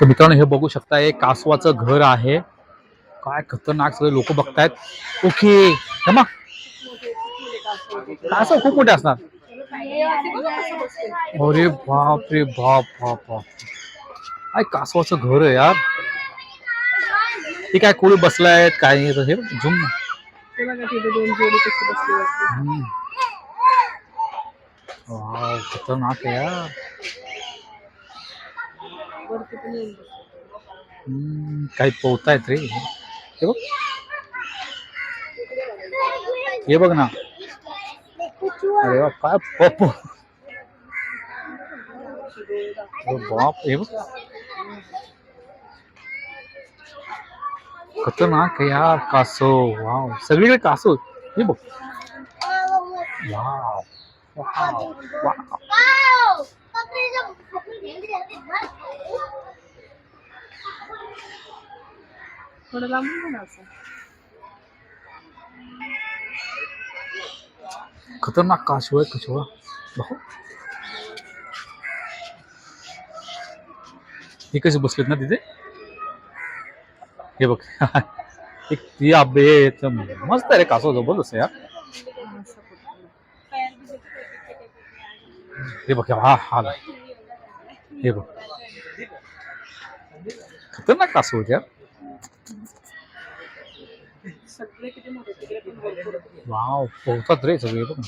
तर मित्रांनो हे बघू शकता हे कासवाचं घर आहे. काय खतरनाक सगळे लोक बघतायत. ओके मा कासव खूप मोठे असणार. अरे बाप रे बाप बाप बाप. काय कासवाचं घर आहे यार. हे काय कोळी बसलायत काय नाही हे झुम खतरनाक आहे यार. वरती पण येऊन बसली. काही पोहतायत रे. हे बघ. हे बघ ना. अरे काय पप बाप हे बघ. खतरनाक यार कासो वाव. सगळीकडे कासो हे बघ. वाव. वाव. वाव. थोडं लांबून बघ खतरनाक काशव आहे कशवा बघ. हे कसे बसलेत ना तिथे? हे बघ. एक ती आबे मस्त आहे रे कासव जबरदस्त यार असं कुठं. हे बघ हा हा हे बघ खतरनाक कासव होत यार वाव पोहतात रे सगळे बघ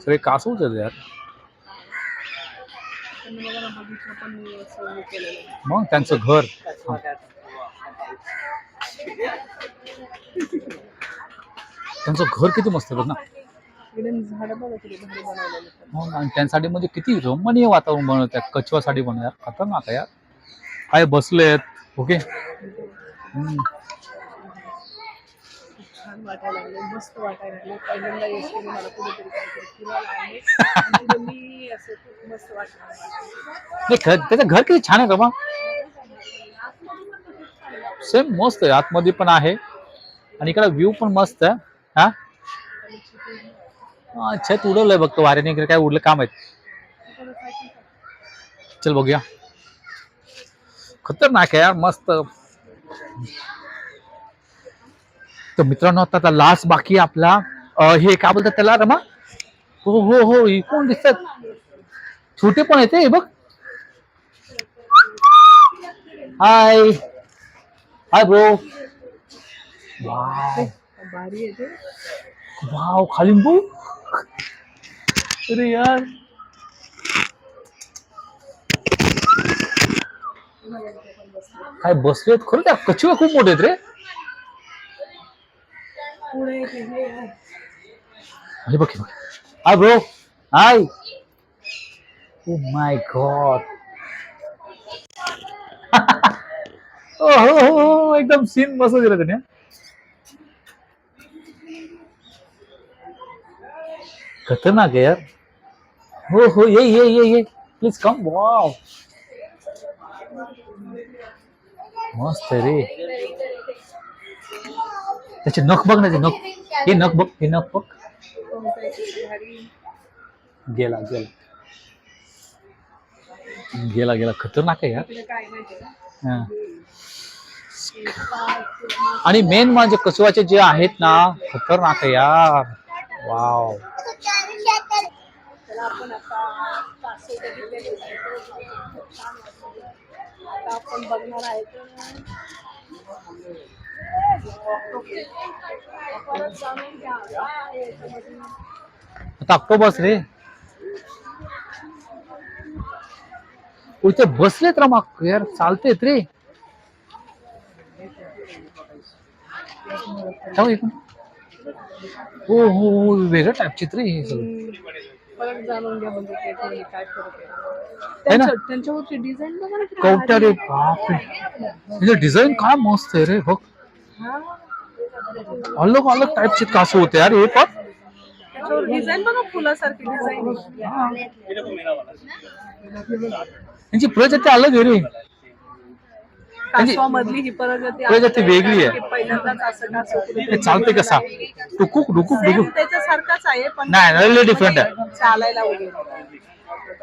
सगळे कास होत यार मग त्यांचं घर त्यांचं घर किती मस्त बघ ना इकडे झाडं बघा किती भारी बनवलेले आहेत. हो ना, आणि त्यांसाठी म्हणजे किती रमणीय वातावरण बनवत आहे कचवासाठी बनव यार खतरनाक आहे यार. काय बसलेत ओके. हम्म. छान वाटायला लागले मस्त वाटायला लागले पहिल्यांदा येते मला कुठेतरी काहीतरी फिरायला आले आणि तिथे मी असं खूप मस्त वाटलं नाही घर त्याचं घर किती छान आहे रमा सेम मस्त आहे आतमध्ये पण आहे. आणि इकडे व्ह्यू पण मस्त आहे हा, छत उडवलंय बघतो वाऱ्याने इकडे काय उडलं काम आहे चल बघूया. खतरनाक आहे यार मस्त. तर मित्रांनो आता लास्ट बाकी आपला. हे काय बोलतात त्याला रमा? हो हो हो हे कोण दिसतात? छोटे पण येते हे बघ. हाय हाय ब्रो वाव भारी वाव खाली बघ अरे यार. काय बसलेत खरं त्या कछुआ खूप मोठे आहेत रे. हे बघ hi bro. High. Oh my God हो हो, एकदम सीन मस्त दिला त्याने. खतरनाक आहे यार हो हो ये ये ये ये। प्लीज कम वाव मस्त रे. त्याचे नख बघ ना ते नख. हे नख बघ हे नख बघ. गेला गेला. गेला गेला. खतरनाक आहे यार. आणि मेन म्हणजे कचवाचे जे आहेत ना खतरनाक आहे यार. वाव त्याला आपण आता कासव बघितलेले खूप छान आता आपण बघणार आहे परत जाणून घ्या काय याच्यामध्ये. आता ऑक्टोबस रे. ओ, इथे बसलेत माग. यार चालतेत रे. थांब हो हो हो वेगळ्या टाईपचे रे हे सगळं. परत जाणून घ्या म्हणजे ते काय फरक आहे. है ना? त्यांच्या- त्यांच्यावरची डिझाईन किती कवट्या रे डिझाईन काय मस्त आहे रे बघ. हा. अलग अलग टाईपचे कासव होते यार हे पण. त्याच्यावर डिझाईन बघा फुलासारखी डिझाईन प्रजाती अलग आहे रे. कासवामधली ही प्रगती प्रजाती वेगळी आहे. पहिल्यांदाच असं कासव चालते कसा टुकुक डुकुक सेम डुकुक. त्याच्यासारखाच आहे पण नाही लय डिफरंट आहे. चालायला वगैरे.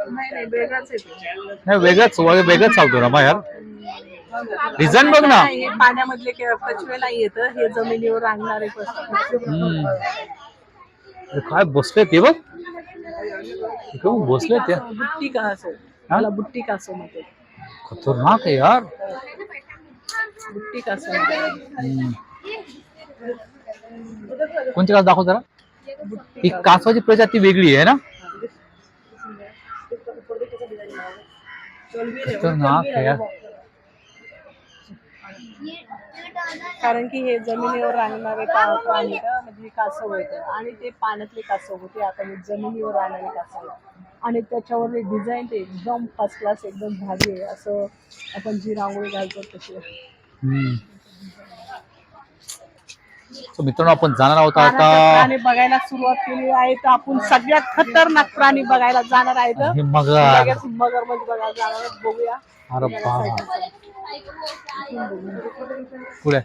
नाही नाही वेगळाच आहे. नाही वेगळाच वेगळाच चालतो रमा यार. डिझाईन बघ ना. हे पाण्यामधले के- कछवे नाही येत हे जमिनीवर हम्म. अरे काय बसले ते बघ. बसले ते बुट्टी का असो मला बुट्टी का असो म्हणते खतरनाक आहे यार. बुट्टी का असो म्हणते. हम्म. कोणती कास दाखव जरा? ही कासवाची प्रजाती वेगळी आहे ना? खतरनाक आहे यार. कारण की हे जमिनीवर प्राणी का म्हणजे कासव येतं आणि ते पाण्यातले कासव होते. आता हे जमिनीवर राहणारे कासव. आणि त्याच्यावर डिझाईन ते एकदम फर्स्ट क्लास एकदम भारी आहे. असं आपण जी रांगोळी घालतो तशी. मित्रांनो आपण जाणार आहोत आता. प्राणी बघायला सुरुवात केली आहे तर आपण सगळ्यात खतरनाक प्राणी बघायला जाणार आहेत हे मग लगेच मगरमच्छ बघायला जाणार आहोत. बघूया. अरे बाबा. पुढे.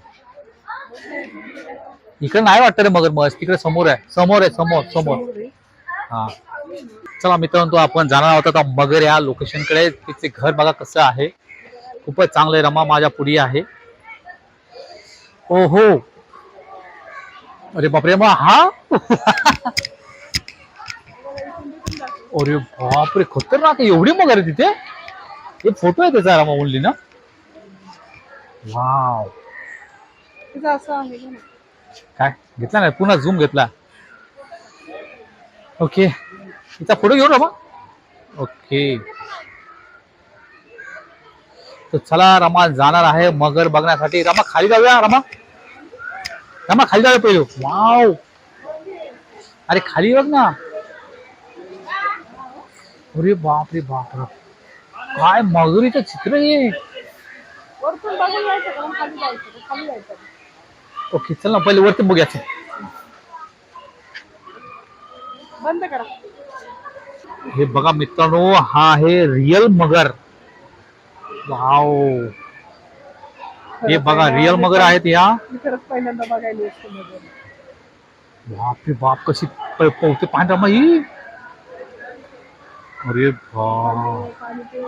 इकडे नाही वाटत रे मगर मग तिकडे समोर आहे. समोर आहे समोर समोर. हा. चला मित्रांनो आपण जाणार आहोत आता मगर या लोकेशनकडे. तिचे घर बघा कसं आहे. खूपच चांगलं आहे रमा माझ्या पुढी आहे. ओ हो अरे बापरे मग हा? अरे बापरे खतरनाक एवढी मगर आहे तिथे? हे फोटो आहे त्याचा रमा ओनली ना? वाव. तिचं असं आहे का नाही? काय? घेतला नाही? पुन्हा झूम घेतला. ओके तिचा फोटो घेऊ रमा ओके तर चला रमा जाणार आहे मगर बघण्यासाठी. रमा खाली जाऊया रमा. रमा खाली जाऊया पहिले. वाव. अरे खाली बघ ना. अरे बाप रे बाप रे काय मगरीचं चित्र जायचं ओके चल ना पहिले वरती बघूया बंद करा. हे बघा मित्रांनो हा आहे रिअल मगर. वाव हे बघा रिअल मगर आहेत या. मी खरंच पहिल्यांदा बघायला असतो मगर. बाप रे बाप कशी प- पवते पांढरा मग ही. अरे बाप. ते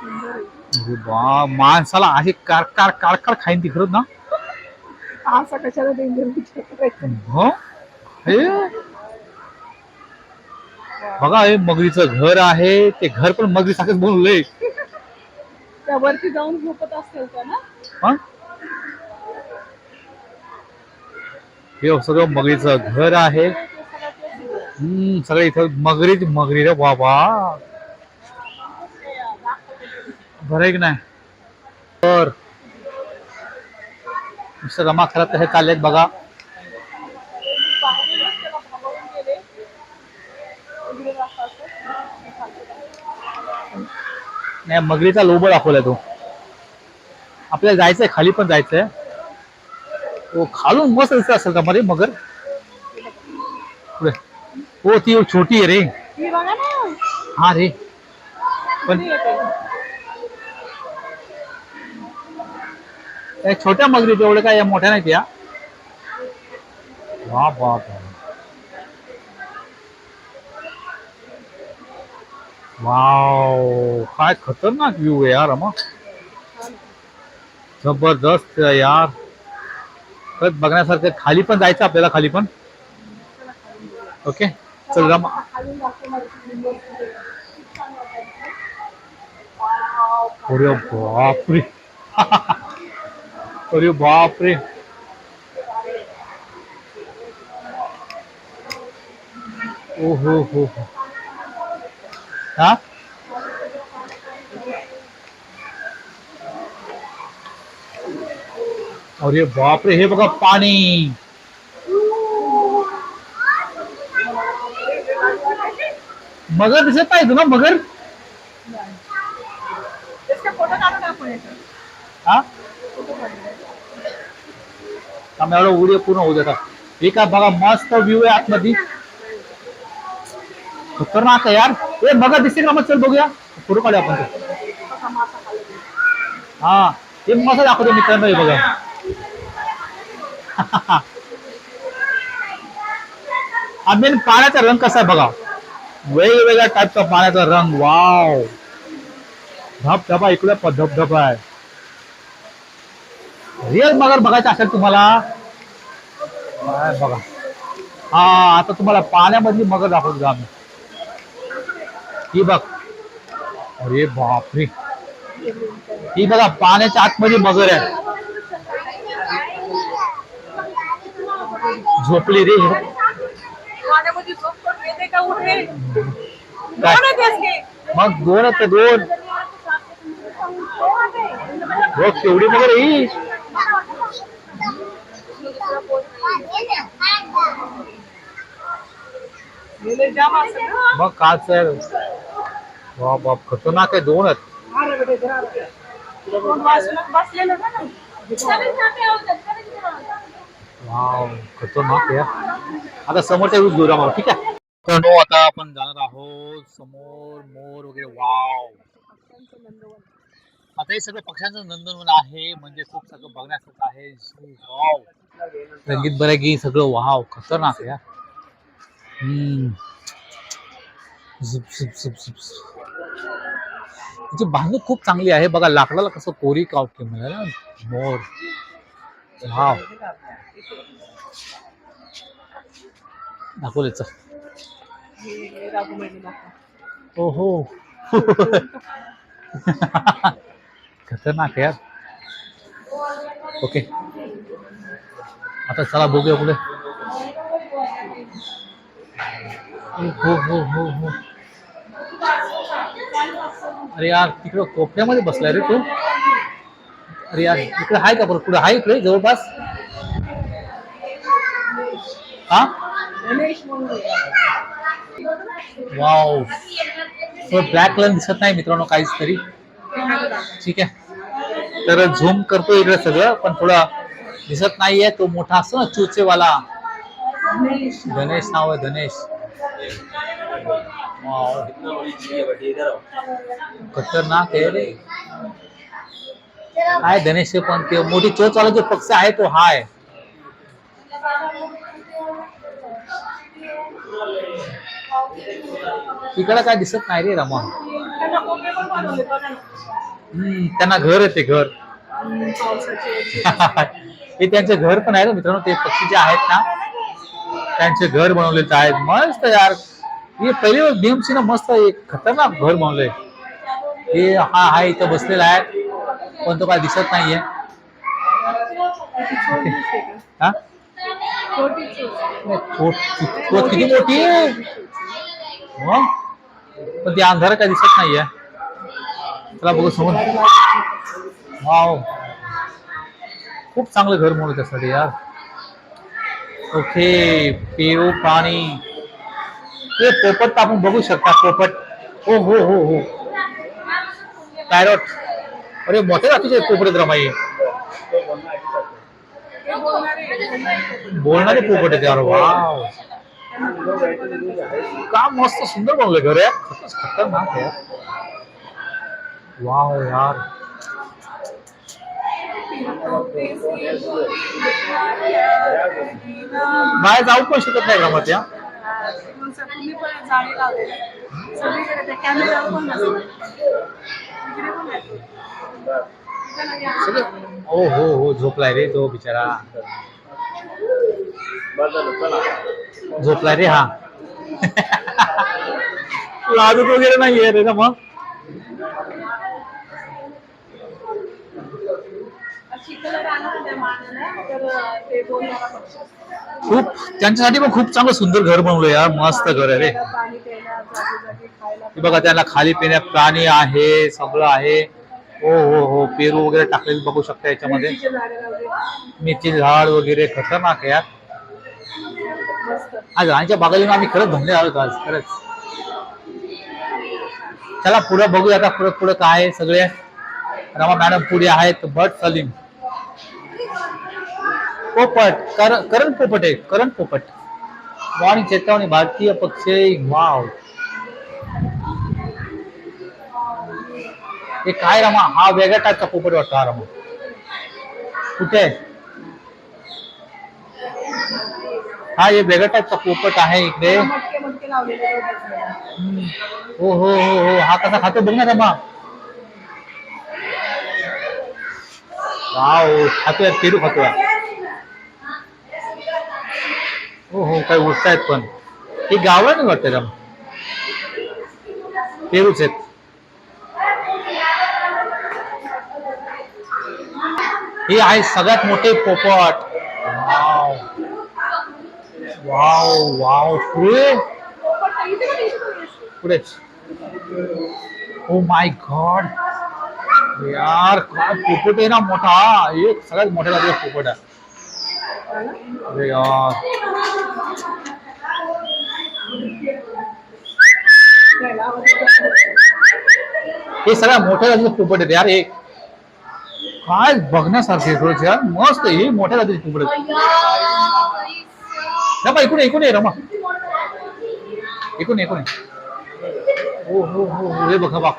सुंदर आहे. अरे बा माणसाला आहे कार कार कार कार खाईन ती खरंच ना. असा कशाला डेंजर विचार करायचा? हो? हे? बघा हे मगरीचं घर आहे ते घर पण मगरी सारखंच बनवलंय. त्या वरती जाऊन झोपत असेल का ना? हा? हे सगळं मगरीचं घर आहे. हम्म सगळे इथं मगरी मगरी रे बाबा बरं आहे की नाही? तर नुसतं जमा हे चाललेत बघा. नाही मगरीचा लोबो दाखवलाय तो. आपल्याला जायचंय खाली पण जायचंय. हो खालून मस्त दिसत असेल का मध्ये मगर? पुढे. हो ती छोटी आहे रे. ही रे. पण छोट्या मगरी तेवढे काय या मोठ्या नाही त्या वा बाप रे. वाव काय खतरनाक व्ह्यू आहे यार अमा जबरदस्त यार. तर बघण्यासारखं खाली पण जायचं आपल्याला खाली पण. ओके चल रमा अरे बापरे. अरे बापरे. ओ हो हो हो. हा? अरे बापरे हे बघा पाणी मगर दिसत नाही ना मगर। काढून हा? व्हिडिओ पूर्ण होऊ देता एका बघा मस्त व्ह्यू आहे आतमध्ये खतरनाक आहे यार। ए बघा दिसते का मग चल बघूया. फोटो काढू आपण हा हे मस्त दाखवतो मित्रांनो हे बघा. हा मेन पाण्याचा रंग कसा आहे बघा. वेगवेगळ्या टाईपचा पाण्याचा रंग. वाव धबधबा इकडे प- धबधबा आहे. रिअल मगर बघायचं असेल तुम्हाला बघा. हा आता तुम्हाला पाण्यामधली मगर दाखवतो आम्ही. ही बघ. अरे बापरे. ही बघा पाण्याच्या आतमध्ये मगर आहे. झोपली रे. पाण्यामध्ये झोप करून येते का उठे काय? दोन आहेत की? मग दोन आहेत ते दोन? बघ केवढी मगर आहे ही. गेले जाम असेल ना. मग काच आहे बाप बाप खतरनाक आहे दोन आहेत. वाव खतरनाक आहे. आता समोरच्या घेऊया मग ठीक आहे? तर आता आपण जाणार आहोत समोर मोर वगैरे. वाव. आता हे सगळं पक्ष्यांचं नंदनवन आहे म्हणजे खूप सगळं बघण्यासारखं आहे. वाव. रंगीत बरंगी सगळं वाव खतरनाक आहे झुप झुप झुप झुप झुप. त्याची बांधणी खूप चांगली आहे. बघा लाकडाला कसं कोरी काव केलं मोर. वाव. दाखवले चल. ओ हो खतरनाक यार. ओके. आता चला बघूया पुढे हो हो हो हो. अरे यार तिकडं कोपऱ्यामध्ये बसलाय रे तू? अरे यार इकडे आहे का बरं? पुढे आहे इकडे जवळपास? हा? वाव. ब्लॅक कलर दिसत नाही मित्रांनो काहीच तरी. ठीक आहे. तर झूम करतो इकडे सगळं पण थोडं दिसत नाहीये तो मोठा असतो ना चुचेवाला. गणेश नाव आहे गणेश. खतरनाक आहे रे. काय गणेश पण ते मोठी चोचवाला जो पक्ष आहे तो हा आहे काय दिसत नाही रे रमा त्यांना हम्म, त्यांना घर आहे ते घर. हे त्यांचं घर पण आहे ना मित्रांनो ते पक्षी जे आहेत ना त्यांचे घर बनवलेच आहेत. मस्त यार. हे पहिले बीएमसी ना मस्त एक खतरनाक घर बनवलंय हे हा हा इथं बसलेला आहे. पण तो काय दिसत नाहीये. हा? किती मोठी? पण ती अंधार काय दिसत नाहीये. चला बघू समोर. वाव. खूप चांगलं घर म्हणून त्यासाठी यार. ओके पेरू पाणी. ते पोपट तर आपण बघू शकता पोपट. हो हो हो हो. पॅरोट अरे मोठे जातीचे पोपट रमाई हे बोलणारे पोपट आहेत अरे वाव. का मस्त सुंदर बनवलं घर यार. खतरच खतरनाक आहे यार. वाव यार. बाहेर जाऊ पण शकत नाही घरामध्ये या तुम्ही पण जाळी लावलेली सगळीकडे पण इकडे पण हो हो हो झोपलाय रे तो बिचारा. झोपलाय रे हा. लाजत वगैरे नाहीये रे ना मग चिखल राहणार त्या मानाला, तर ते बोलणारा पक्षी असतो. खूप त्यांच्यासाठी पण खूप चांगलं सुंदर घर बनवलं यार मस्त घर आहे रे. बघा त्याला खाली पिण्या प्राणी आहे सगळं आहे. हो हो हो पेरू वगैरे टाकलेले बघू शकता याच्यामध्ये. मिरची मेथी झाड वगैरे खतरनाक आहे यार. आज राणीच्या बागेला आम्ही खरंच धन्य आहोत आज खरंच. चला पुढे बघूया आता पुढे पुढे काय आहे सगळे. रमा मॅडम पुढे आहेत बट सलीम. पोपट कर करण पोपट आहे करण पोपट वाणी चेतावणी भारतीय पक्षी वाव हे काय रमा हा वेगळ्या टाकचा पोपट वाटतो हा रमा कुठे आहे हा हे वेगळ्या टाकचा पोपट आहे इकडे हो हो हो हो हा कसा खातो बघ ना रमा वाव खातोय पेरू खातोय हो हो काही उठत आहेत पण. हे गावला नाही वाटतं का पेरूच आहेत. हे आहे सगळ्यात मोठे पोपट. वाव. Wow wow. पुढे? पुढेच ओ माय गॉड यार काय पोपट आहे ना मोठा? एक सगळ्यात मोठ्या पोपट आहे. अरे यार. हे सगळ्या मोठ्या जातीचे पोपट आहेत यार हे काय बघण्यासारखे थोडंसं यार. मस्त आहे. हे मोठ्या जातीचे पोपट आहेत. रमा इकडून ये, इकडून ये रमा. इकडून ऐकून इकडून हो हो हो हो हे बघा बघ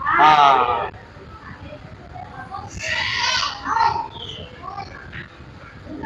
हा.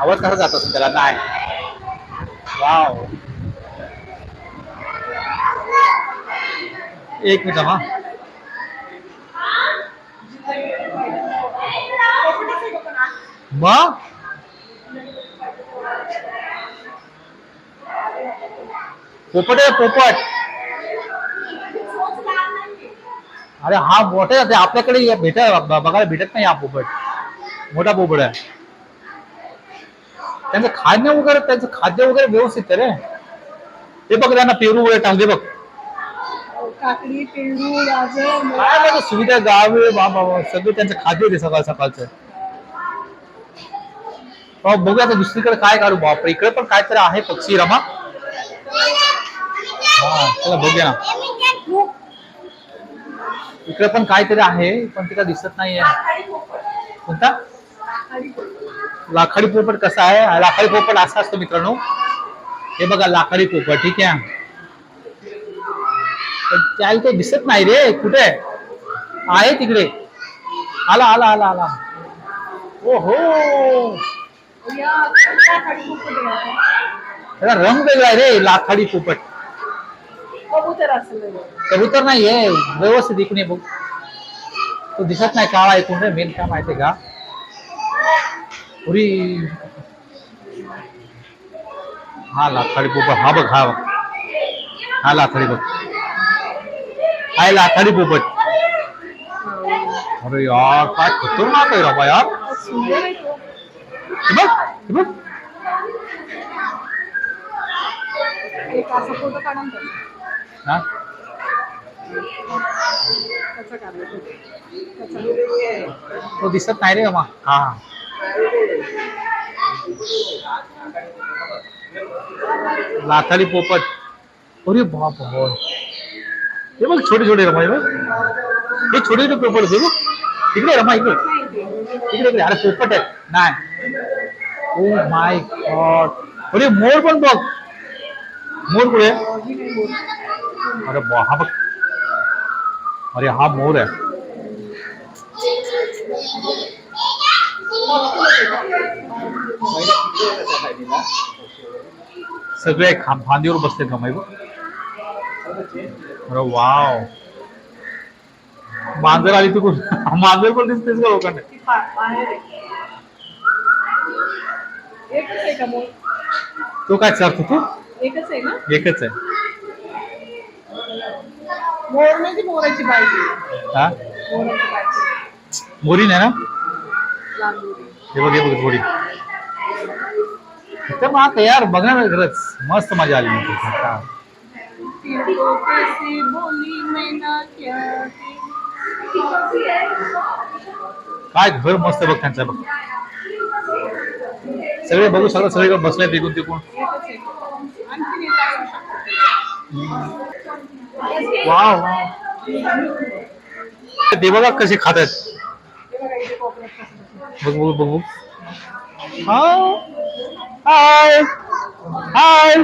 आवाज़ कसा जात असेल वाव. एक मिनिट हा पोपट आहे, पोपट. अरे हा मोठा आपल्याकडे भेट बघायला भेटत नाही हा पोपट. मोठा पोपट आहे. त्यांचं खाद्य वगैरे त्यांचं खाद्य वगैरे व्यवस्थित आहे रे. हे बघ त्यांना पेरू वगैरे टाकले बघ. काकडी पेरू गाजर काय माझं सुविधा गावे बाबा सगळं त्यांचं खाद्य आहे सकाळ सकाळचं. बघूया आता दुसरीकडे काय काढू बापरे इकडे पण काहीतरी आहे पक्षी रमा. हा चला बघूया. ना इकडे पण काहीतरी आहे पण तिला दिसत नाहीये. कोणता? लाखाडी पोपट कसा आहे? हा लाखाडी पोपट असा असतो मित्रांनो. हे बघा लाखाडी पोपट ठीक आहे. त्याला तो दिसत नाही रे. कुठे? आहे? तिकडे. आला आला आला आला. ओ हो त्याचा रंग वेगळा आहे रे लाखाडी पोपट. कबूतर नाहीये व्यवस्थित इकडे बघ. तो दिसत नाही काळा ऐकून रे मेन काय माहितीये का? पुरी. हा लाखाडी पोपट हा बघ हा बघ. हा लाखाडी बघ. हाय लाखाडी पोपट. अरे यार काय खतरनाक आहे राबा यार. हे बघ बघ. तो दिसत नाही रे मा हा. लाथारी पोपट. अरे बाप हे बघ छोटे छोटे रमा हे बघ. हे छोटे छोटे पोपट होते बघ. इकडे रमा इकडे. इकडे इकडे. अरे पोपट आहे. नाही. ओ माय गॉड अरे मोर पण बघ. मोर कुठे अरे बा हा बघ. अरे हा मोर आहे. सगळे खां फांदीवर बसले कमाई बघ अरे वाव. मांजर आली तिकडून मांजर पण दिसतेच का लोकांना? ती का तो काय चालतो तू एकच आहे. ना एकच आहे मोर नाही ती मोराची हा? बायकी मोरी नाही ना. हे बघ हे बघ मोरी तर मग यार बघणार खरंच मस्त मजा आली हा. तिळको कैसी बोली मैना क्या काय घर मस्त बघ त्यांचं बघ सगळे बघू सगळं सगळे बसले तिकून तिकून एकच आहे आणखीन एक असू शकतं. वाव ते बघा कसे खात आहेत हे? बघा. बघ हाय. हाय.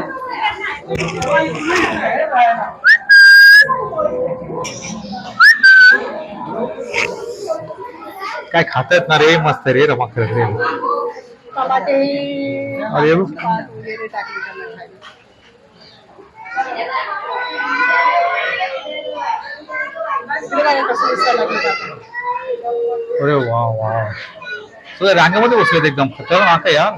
काय खातात ना रे मस्त रे रमा खरं रे अरे. अरे वा वा. रांगेमध्ये बसलेत एकदम खतरनाक आहे यार